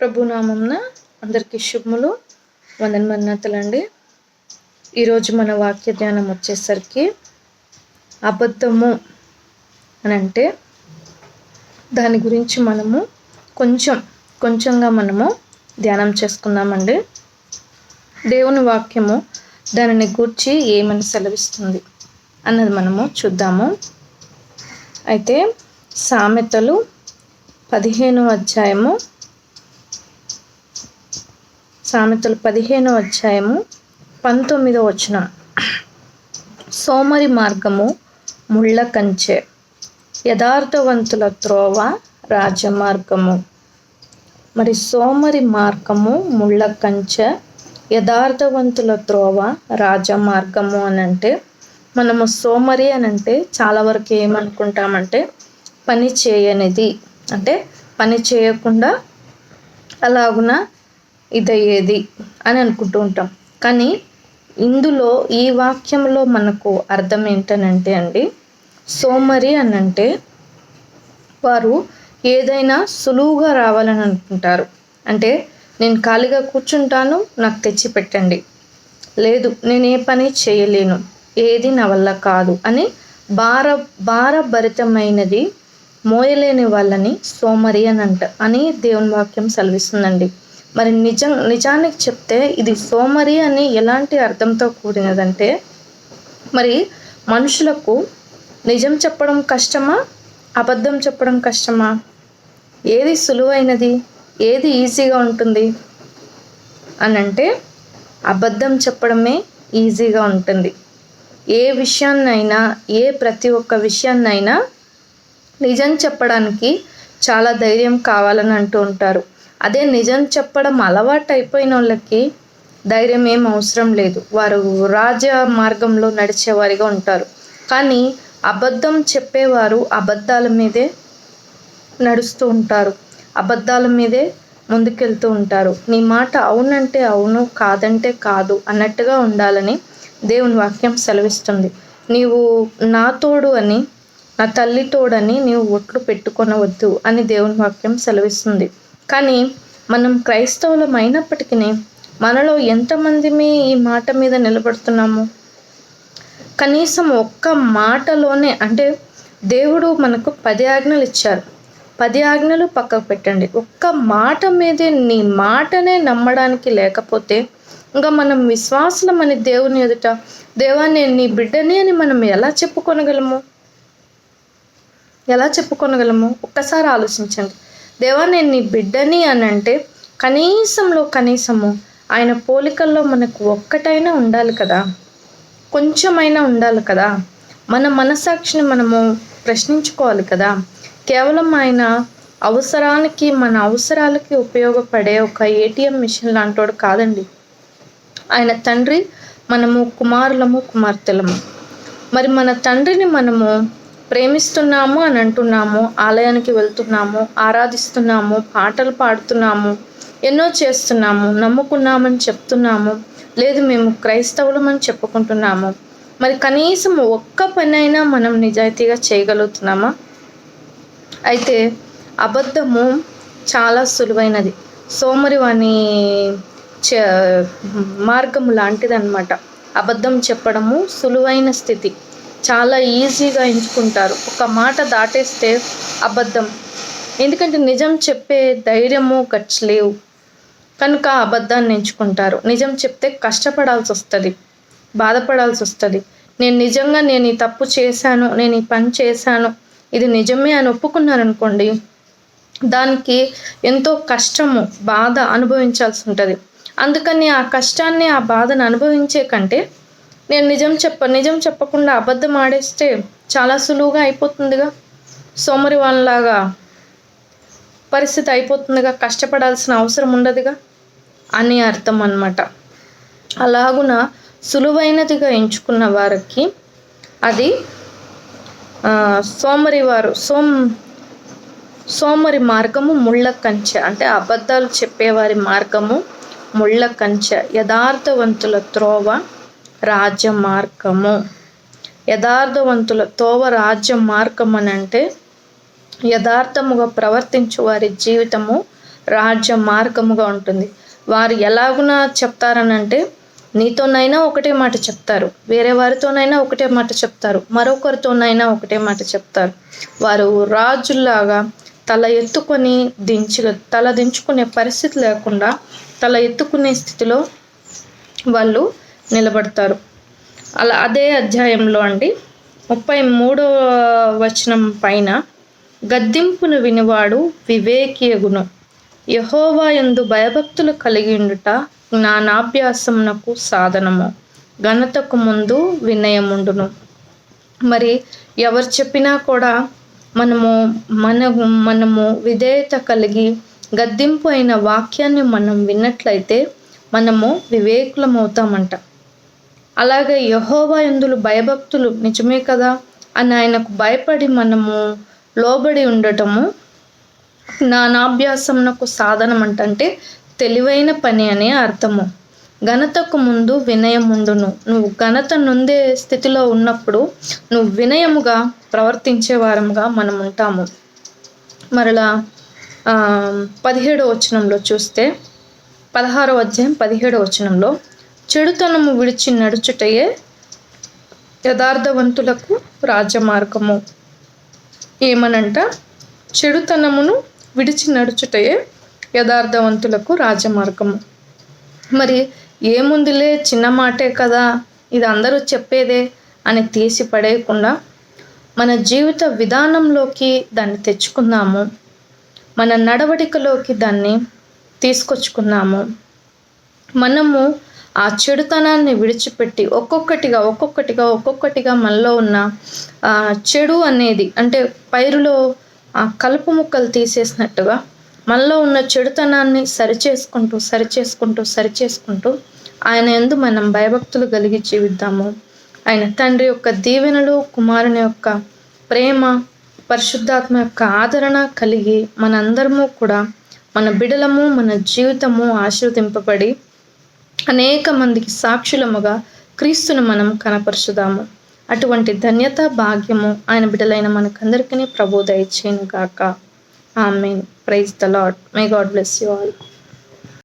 ప్రభునామంన అందరికీ శుభములు. వందన మన్నతలండి ఈరోజు మన వాక్య ధ్యానం వచ్చేసరికి అబద్ధము అని అంటే దాని గురించి మనము కొంచెం కొంచెంగా మనము ధ్యానం చేసుకుందామండి. దేవుని వాక్యము దానిని గూర్చి ఏమని సెలవిస్తుంది అన్నది మనము చూద్దాము. అయితే సామెతలు పదిహేను అధ్యాయము సామెతలు పదిహేనో అధ్యాయము పంతొమ్మిదో వచనం. సోమరి మార్గము ముళ్ళ కంచె యథార్థవంతుల త్రోవ రాజమార్గము. మరి సోమరి మార్గము ముళ్ళ కంచె యథార్థవంతుల త్రోవ రాజమార్గము అని అంటే మనము సోమరి అని అంటే చాలా వరకు ఏమనుకుంటామంటే పని చేయనిది. అంటే పని చేయకుండా అలాగున ఇదయ్యేది అని అనుకుంటూ ఉంటాం. కానీ ఇందులో ఈ వాక్యంలో మనకు అర్థం ఏంటనంటే అండి సోమరి అని అంటే వారు ఏదైనా సులువుగా రావాలని అనుకుంటారు. అంటే నేను ఖాళీగా కూర్చుంటాను నాకు తెచ్చి పెట్టండి లేదు నేను ఏ పని చేయలేను ఏది నా వల్ల కాదు అని భార భారభరితమైనది మోయలేని వాళ్ళని సోమరి అని అంట అని దేవుని వాక్యం సెలవిస్తుందండి. మరి నిజం నిజానికి చెప్తే ఇది సోమరి అని ఎలాంటి అర్థంతో కూడినదంటే మరి మనుషులకు నిజం చెప్పడం కష్టమా? అబద్ధం చెప్పడం కష్టమా? ఏది సులువైనది? ఏది ఈజీగా ఉంటుంది? అని అంటే అబద్ధం చెప్పడమే ఈజీగా ఉంటుంది. ఏ విషయాన్నైనా ఏ ప్రతి ఒక్క విషయాన్నైనా నిజం చెప్పడానికి చాలా ధైర్యం కావాలని అంటూ ఉంటారు. అదే నిజం చెప్పడం అలవాటు అయిపోయిన వాళ్ళకి ధైర్యం ఏం అవసరం లేదు. వారు రాజ మార్గంలో నడిచేవారిగా ఉంటారు. కానీ అబద్ధం చెప్పేవారు అబద్ధాల మీదే నడుస్తూ ఉంటారు. అబద్ధాల మీదే ముందుకెళ్తూ ఉంటారు. నీ మాట అవునంటే అవును కాదంటే కాదు అన్నట్టుగా ఉండాలని దేవుని వాక్యం సెలవిస్తుంది. నీవు నా తోడు అని నా తల్లి తోడని నీవు ఒట్లు పెట్టుకొనవద్దు అని దేవుని వాక్యం సెలవిస్తుంది. కానీ మనం క్రైస్తవులం అయినప్పటికీ మనలో ఎంతమందిమే ఈ మాట మీద నిలబడుతున్నాము? కనీసం ఒక్క మాటలోనే అంటే దేవుడు మనకు పది ఆజ్ఞలు ఇచ్చారు. పది ఆజ్ఞలు పక్కకు పెట్టండి. ఒక్క మాట మీదే నీ మాటనే నమ్మడానికి లేకపోతే ఇంకా మనం విశ్వాసులం అని దేవుని ఎదుట దేవా నేను నీ బిడ్డని అని మనం ఎలా చెప్పుకొనగలము? ఎలా చెప్పుకొనగలము? ఒక్కసారి ఆలోచించండి. దేవా నేను నీ బిడ్డని అని అంటే కనీసంలో కనీసము ఆయన పోలికల్లో మనకు ఒక్కటైనా ఉండాలి కదా? కొంచెమైనా ఉండాలి కదా? మన మనసాక్షిని మనము ప్రశ్నించుకోవాలి కదా? కేవలం ఆయన అవసరానికి మన అవసరాలకి ఉపయోగపడే ఒక ఏటీఎం మిషన్ లాంటోడు కాదండి. ఆయన తండ్రి మనము కుమారులము కుమార్తెలము. మరి మన తండ్రిని మనము ప్రేమిస్తున్నాము అని అంటున్నాము ఆలయానికి వెళ్తున్నాము ఆరాధిస్తున్నాము పాటలు పాడుతున్నాము ఎన్నో చేస్తున్నాము నమ్ముకున్నామని చెప్తున్నాము లేదు మేము క్రైస్తవులమని చెప్పుకుంటున్నాము. మరి కనీసం ఒక్క పనైనా మనం నిజాయితీగా చేయగలుగుతున్నామా? అయితే అబద్ధము చాలా సులువైనది. సోమరివాణి చే మార్గము లాంటిదన్నమాట. అబద్ధం చెప్పడము సులువైన స్థితి. చాలా ఈజీగా ఎంచుకుంటారు. ఒక మాట దాటేస్తే అబద్ధం. ఎందుకంటే నిజం చెప్పే ధైర్యము గట్స్ లేవు. కనుక అబద్ధాన్ని ఎంచుకుంటారు. నిజం చెప్తే కష్టపడాల్సి వస్తుంది బాధపడాల్సి వస్తుంది నేను నిజంగా నేను ఈ తప్పు చేశాను నేను ఈ పని చేశాను ఇది నిజమే అని ఒప్పుకున్నాను అనుకోండి దానికి ఎంతో కష్టము బాధ అనుభవించాల్సి ఉంటుంది అందుకని ఆ కష్టాన్ని ఆ బాధను అనుభవించే కంటే నేను నిజం చెప్ప నిజం చెప్పకుండా అబద్ధం ఆడేస్తే చాలా సులువుగా అయిపోతుందిగా. సోమరి వాళ్ళలాగా పరిస్థితి అయిపోతుందిగా. కష్టపడాల్సిన అవసరం ఉండదుగా అని అర్థం అన్నమాట. అలాగున సులువైనదిగా ఎంచుకున్న వారికి అది సోమరి వారు సోమ్ సోమరి మార్గము ముళ్ళ కంచె అంటే అబద్ధాలు చెప్పేవారి మార్గము ముళ్ళ కంచె యథార్థవంతుల త్రోవ రాజ్య మార్గము యథార్థవంతుల తోవ రాజ్య మార్గం అని అంటే యథార్థముగా ప్రవర్తించు వారి జీవితము రాజ్య మార్గముగా ఉంటుంది. వారు ఎలాగున చెప్తారనంటే నీతోనైనా ఒకటే మాట చెప్తారు. వేరే వారితోనైనా ఒకటే మాట చెప్తారు. మరొకరితోనైనా ఒకటే మాట చెప్తారు. వారు రాజుల్లాగా తల ఎత్తుకొని దించు తల దించుకునే పరిస్థితి లేకుండా తల ఎత్తుకునే స్థితిలో వాళ్ళు నిలబడతారు. అలా అదే అధ్యాయంలో అండి ముప్పై మూడవ వచనం పైన గద్దింపును వినివాడు వివేకియగును. యహోవా ఎందు భయభక్తులు కలిగి ఉండుట జ్ఞానాభ్యాసమునకు సాధనము ఘనతకు ముందు వినయముండును. మరి ఎవరు చెప్పినా కూడా మనము మన మనము విధేయత కలిగి గద్దింపు అయిన వాక్యాన్ని మనం విన్నట్లయితే మనము వివేకులమవుతామంట. అలాగే యహోవా ఎందులు భయభక్తులు నిజమే కదా? అని ఆయనకు భయపడి మనము లోబడి ఉండటము జ్ఞానాభ్యాసమునకు సాధనం అంటే తెలివైన పని అనే అర్థము. ఘనతకు ముందు వినయముండును నువ్వు ఘనత నుందే స్థితిలో ఉన్నప్పుడు నువ్వు వినయముగా ప్రవర్తించే వారముగా మనం ఉంటాము మరలా పదిహేడో వచనంలో చూస్తే పదహారో అధ్యాయం పదిహేడో వచనంలో చెడుతనము విడిచి నడుచుటయే యథార్థవంతులకు రాజమార్గము. ఏమనంట? చెడుతనమును విడిచి నడుచుటయే యథార్థవంతులకు రాజమార్గము. మరి ఏముందిలే? చిన్న మాటే కదా. ఇది అందరూ చెప్పేదే అని తీసి పడేయకుండా మన జీవిత విధానంలోకి దాన్ని తెచ్చుకుందాము. మన నడవడికలోకి దాన్ని తీసుకొచ్చుకున్నాము. మనము ఆ చెడుతనాన్ని విడిచిపెట్టి ఒక్కొక్కటిగా ఒక్కొక్కటిగా ఒక్కొక్కటిగా మనలో ఉన్న చెడు అనేది అంటే పైరులో ఆ కలుపు ముక్కలు తీసేసినట్టుగా మనలో ఉన్న చెడుతనాన్ని సరిచేసుకుంటూ సరిచేసుకుంటూ సరిచేసుకుంటూ ఆయన ఎందు మనం భయభక్తులు కలిగి జీవిద్దాము. ఆయన తండ్రి యొక్క దీవెనలు కుమారుని యొక్క ప్రేమ పరిశుద్ధాత్మ యొక్క ఆదరణ కలిగి మనందరము కూడా మన బిడలము మన జీవితము ఆశీర్వదింపబడి అనేక మందికి సాక్షులముగా క్రీస్తును మనం కనపరుచుదాము. అటువంటి ధన్యత భాగ్యము ఆయన బిడ్డలైన మనకందరికీ ప్రబోధ ఇచ్చేను గాక. Amen. Praise the Lord may God bless you all